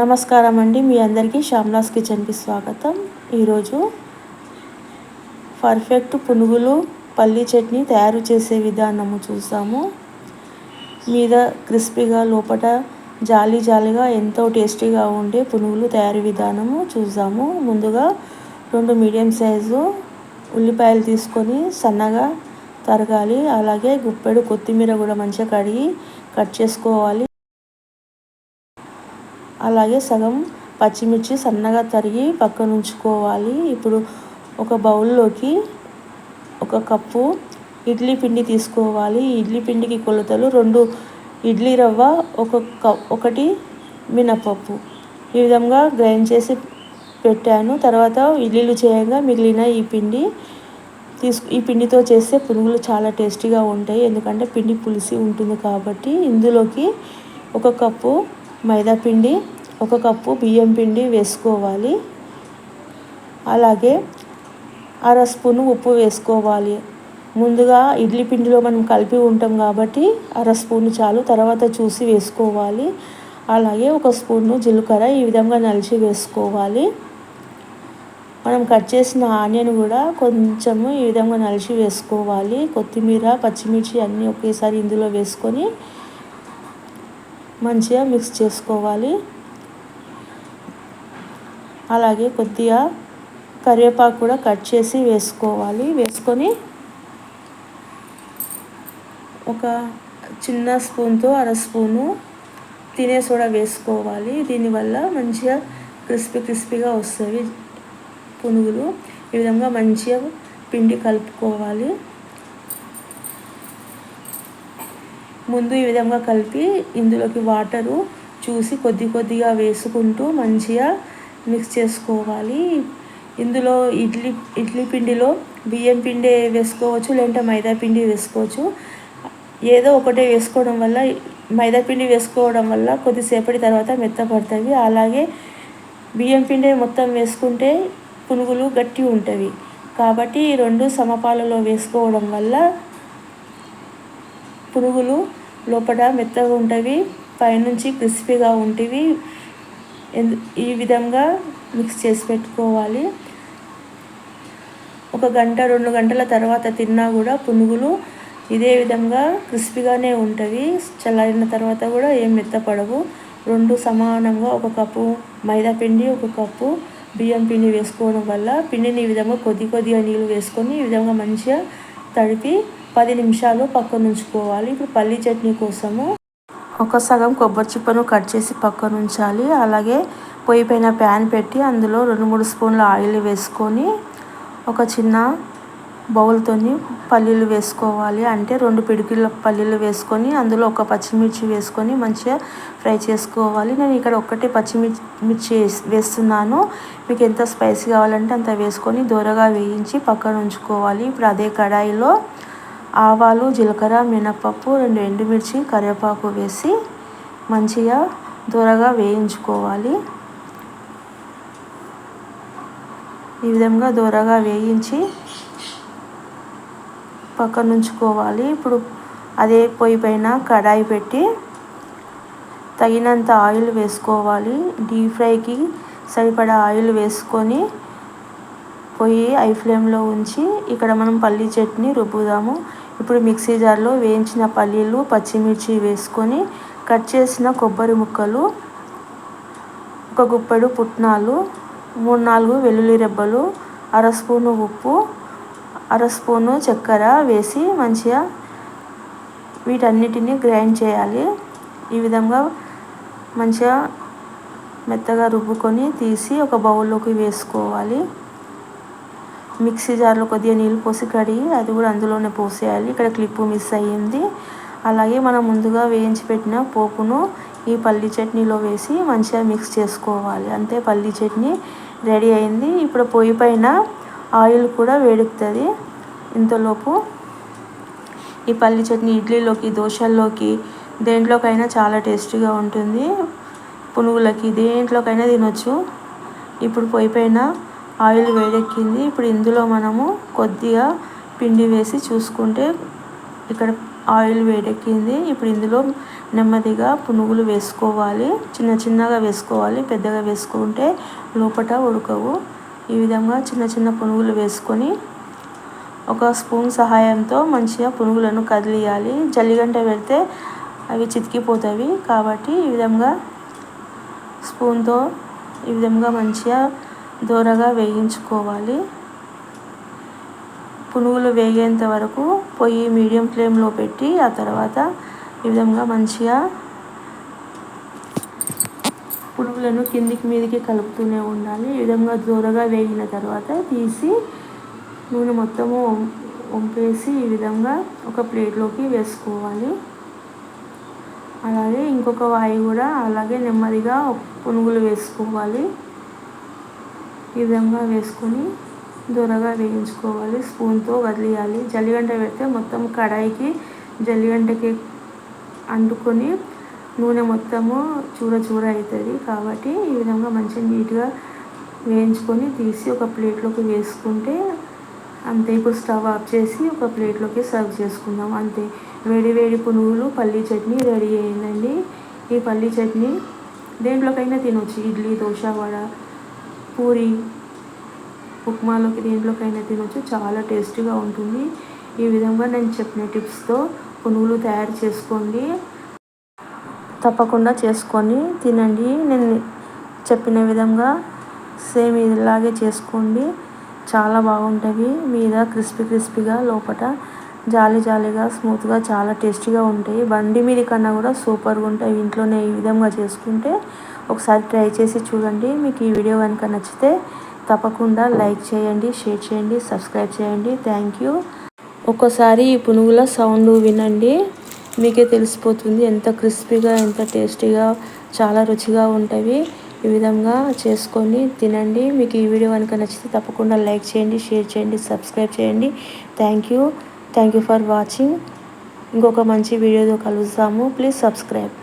నమస్కారం అండి మీ అందరికీ శ్యామ్లాస్ కిచెన్కి స్వాగతం. ఈరోజు పర్ఫెక్ట్ పునుగులు పల్లీ చట్నీ తయారు చేసే విధానము చూసాము. మీద క్రిస్పీగా లోపల జాలి జాలిగా ఎంతో టేస్టీగా ఉండే పునుగులు తయారు విధానము చూసాము. ముందుగా రెండు మీడియం సైజు ఉల్లిపాయలు తీసుకొని సన్నగా తరగాలి. అలాగే గుప్పెడు కొత్తిమీర కూడా మంచిగా కడిగి కట్ చేసుకోవాలి. అలాగే సగం పచ్చిమిర్చి సన్నగా తరిగి పక్కన ఉంచుకోవాలి ఇప్పుడు ఒక బౌల్లోకి ఒక కప్పు ఇడ్లీ పిండి తీసుకోవాలి. ఇడ్లీ పిండికి కొలతలు రెండు ఇడ్లీ రవ్వ ఒక ఒకటి మినపప్పు. ఈ విధంగా గ్రైండ్ చేసి పెట్టాను. తర్వాత ఇడ్లీలు చేయగా మిగిలిన ఈ పిండి తీసుకు ఈ పిండితో చేస్తే పునుగులు చాలా టేస్టీగా ఉంటాయి. ఎందుకంటే పిండి పులిసి ఉంటుంది కాబట్టి ఇందులోకి ఒక కప్పు మైదా పిండి ఒక కప్పు బియ్యం పిండి వేసుకోవాలి. అలాగే అర స్పూను ఉప్పు వేసుకోవాలి. ముందుగా ఇడ్లీ పిండిలో మనం కలిపి ఉంటాం కాబట్టి అర స్పూన్ చాలు. తర్వాత చూసి వేసుకోవాలి. అలాగే ఒక స్పూను జీలకర్ర ఈ విధంగా నలిచి వేసుకోవాలి. మనం కట్ చేసిన ఆనియన్ కూడా కొంచెము ఈ విధంగా నలిచి వేసుకోవాలి. కొత్తిమీర పచ్చిమిర్చి అన్నీ ఒకేసారి ఇందులో వేసుకొని మంచిగా మిక్స్ చేసుకోవాలి. అలాగే కొద్దిగా కరివేపాకు కూడా కట్ చేసి వేసుకోవాలి. వేసుకొని ఒక చిన్న స్పూన్తో అర స్పూను తినే సోడా వేసుకోవాలి. దీనివల్ల మంచిగా క్రిస్పీ క్రిస్పీగా వస్తుంది పునుగులు. ఈ విధంగా మంచిగా పిండి కలుపుకోవాలి. ముందు ఈ విధంగా కలిపి ఇందులోకి వాటరు చూసి కొద్ది కొద్దిగా వేసుకుంటూ మంచిగా మిక్స్ చేసుకోవాలి. ఇందులో ఇడ్లీ ఇడ్లీ పిండిలో బియ్యం పిండి వేసుకోవచ్చు లేదంటే మైదా పిండి వేసుకోవచ్చు. ఏదో ఒకటే వేసుకోవడం వల్ల మైదా పిండి వేసుకోవడం వల్ల కొద్దిసేపటి తర్వాత మెత్తపడుతుంది అలాగే బియ్యం పిండి మొత్తం వేసుకుంటే పునుగులు గట్టి ఉంటుంది కాబట్టి ఈ రెండు సమపాలలో వేసుకోవడం వల్ల పునుగులు లోపల మెత్తగా ఉంటవి పైనుంచి క్రిస్పీగా ఉంటవి. ఈ విధంగా మిక్స్ చేసి పెట్టుకోవాలి. ఒక గంట రెండు గంటల తర్వాత తిన్నా కూడా పునుగులు ఇదే విధంగా క్రిస్పీగానే ఉంటుంది చల్లారిన తర్వాత కూడా ఏం మెత్తపడవు. రెండు సమానంగా ఒక కప్పు మైదా పిండి ఒక కప్పు బియ్యం పిండి వేసుకోవడం వల్ల పిండిని ఈ విధంగా కొద్ది కొద్దిగా నీళ్ళు వేసుకొని ఈ విధంగా మంచిగా తడిపి పది నిమిషాలు పక్కన ఉంచుకోవాలి. ఇప్పుడు పల్లీ చట్నీ కోసము ఒక సగం కొబ్బరి చిప్పను కట్ చేసి పక్కన ఉంచాలి. అలాగే పొయ్యి పైన ప్యాన్ పెట్టి అందులో రెండు మూడు స్పూన్ల ఆయిల్ వేసుకొని ఒక చిన్న బౌల్తో పల్లీలు వేసుకోవాలి. అంటే రెండు పిడికిల పల్లీలు వేసుకొని అందులో ఒక పచ్చిమిర్చి వేసుకొని మంచిగా ఫ్రై చేసుకోవాలి. నేను ఇక్కడ ఒక్కటే పచ్చిమిర్చి వేస్తున్నాను. మీకు ఎంత స్పైసీ కావాలంటే అంత వేసుకొని దూరగా వేయించి పక్కన ఉంచుకోవాలి. ఇప్పుడు అదే కడాయిలో ఆవాలు జీలకర్ర మినపప్పు రెండు ఎండుమిర్చి కరివేపాకు వేసి మంచిగా దూరగా వేయించుకోవాలి. ఈ విధంగా దూరగా వేయించి పక్కన ఉంచుకోవాలి ఇప్పుడు అదే పొయ్యి పైన కడాయి పెట్టి తగినంత ఆయిల్ వేసుకోవాలి. డీప్ ఫ్రైకి సరిపడా ఆయిల్ వేసుకొని పొయ్యి ఐ ఫ్లేమ్లో ఉంచి ఇక్కడ మనం పల్లీ చట్నీ రుబ్బుదాము. ఇప్పుడు మిక్సీ జార్లో వేయించిన పల్లీలు పచ్చిమిర్చి వేసుకొని కట్ చేసిన కొబ్బరి ముక్కలు ఒక గుప్పెడు పుట్నాలు మూడు నాలుగు వెల్లుల్లి రెబ్బలు అర స్పూను ఉప్పు అర స్పూను చక్కెర వేసి మంచిగా వీటన్నిటిని గ్రైండ్ చేయాలి. ఈ విధంగా మంచిగా మెత్తగా రుబ్బుకొని తీసి ఒక బౌల్లోకి వేసుకోవాలి. మిక్సీ జార్లో కొద్దిగా నీళ్ళు పోసి కడిగి అది కూడా అందులోనే పోసేయాలి. ఇక్కడ క్లిప్పు మిస్ అయ్యింది. అలాగే మనం ముందుగా వేయించి పెట్టిన పోపును ఈ పల్లి చట్నీలో వేసి మంచిగా మిక్స్ చేసుకోవాలి. అంతే పల్లి చట్నీ రెడీ అయింది. ఇప్పుడు పొయ్యి పైన ఆయిల్ కూడా వేడుకుతుంది. ఇంతలోపు ఈ పల్లి చట్నీ ఇడ్లీలోకి దోశల్లోకి దేంట్లోకైనా చాలా టేస్టీగా ఉంటుంది. పునుగులకి దేంట్లోకైనా తినొచ్చు. ఇప్పుడు పొయ్యి పైన ఆయిల్ వేడెక్కింది. ఇప్పుడు ఇందులో మనము కొద్దిగా పిండి వేసి చూసుకుంటే ఇక్కడ ఆయిల్ వేడెక్కింది. ఇప్పుడు ఇందులో నెమ్మదిగా పునుగులు వేసుకోవాలి. చిన్న చిన్నగా వేసుకోవాలి. పెద్దగా వేసుకుంటే లోపట ఉడకవు. ఈ విధంగా చిన్న చిన్న పునుగులు వేసుకొని ఒక స్పూన్ సహాయంతో మంచిగా పునుగులను కదిలియాలి. జల్లిగంట పెడితే అవి చితికిపోతాయి. కాబట్టి ఈ విధంగా స్పూన్తో ఈ విధంగా మంచిగా దూరగా వేయించుకోవాలి. పునుగులు వేగేంత వరకు పొయ్యి మీడియం ఫ్లేమ్లో పెట్టి ఆ తర్వాత ఈ విధంగా మంచిగా పునుగులను కిందికి మీదికి కలుపుతూనే ఉండాలి. ఈ విధంగా దూరగా వేగిన తర్వాత తీసి నూనె మొత్తము వంపేసి ఈ విధంగా ఒక ప్లేట్లోకి వేసుకోవాలి. అలాగే ఇంకొక వాయి కూడా అలాగే నెమ్మదిగా పునుగులు వేసుకోవాలి. ఈ విధంగా వేసుకొని దూరగా వేయించుకోవాలి. స్పూన్తో వదిలేయాలి. జల్లిగంట పెడితే మొత్తం కడాయికి జల్లిగంటకి అంటుకొని నూనె మొత్తము చూర చూర అవుతుంది కాబట్టి ఈ విధంగా మంచిగా నీట్గా వేయించుకొని తీసి ఒక ప్లేట్లోకి వేసుకుంటే అంతే. ఇప్పుడు స్టవ్ ఆఫ్ చేసి ఒక ప్లేట్లోకి సర్వ్ చేసుకుందాం. అంతే. వేడి వేడి పునుగులు పల్లీ చట్నీ రెడీ అయిందండి. ఈ పల్లీ చట్నీ దేంట్లోకైనా తినొచ్చు. ఇడ్లీ దోశ వడ పూరి ఉప్మాలోకి దేంట్లోకైనా తినొచ్చు. చాలా టేస్టీగా ఉంటుంది. ఈ విధంగా నేను చెప్పిన టిప్స్తో పునుగులు తయారు చేసుకోండి. తప్పకుండా చేసుకొని తినండి. నేను చెప్పిన విధంగా సేమ్ ఇలాగే చేసుకోండి. చాలా బాగుంటుంది. మీద క్రిస్పీ క్రిస్పీగా లోపల జాలి జాలిగా స్మూత్గా చాలా టేస్టీగా ఉంటాయి. బండి మీద కన్నా కూడా సూపర్గా ఉంటాయి. ఇంట్లోనే ఈ విధంగా చేసుకుంటే ఒకసారి ట్రై చేసి చూడండి. మీకు ఈ వీడియో కనుక నచ్చితే తప్పకుండా లైక్ చేయండి షేర్ చేయండి సబ్స్క్రైబ్ చేయండి. Thank you. ఒక్కసారి ఈ పునుగుల సౌండ్ వినండి. మీకే తెలిసిపోతుంది ఎంత క్రిస్పీగా ఎంత టేస్టీగా చాలా రుచిగా ఉంటాయి ఈ విధంగా చేసుకొని తినండి. మీకు ఈ వీడియో కనుక నచ్చితే తప్పకుండా లైక్ చేయండి షేర్ చేయండి సబ్స్క్రైబ్ చేయండి. Thank you. Thank you for watching. ఇంకొక మంచి వీడియోతో కలుస్తాము ప్లీజ్ సబ్స్క్రైబ్.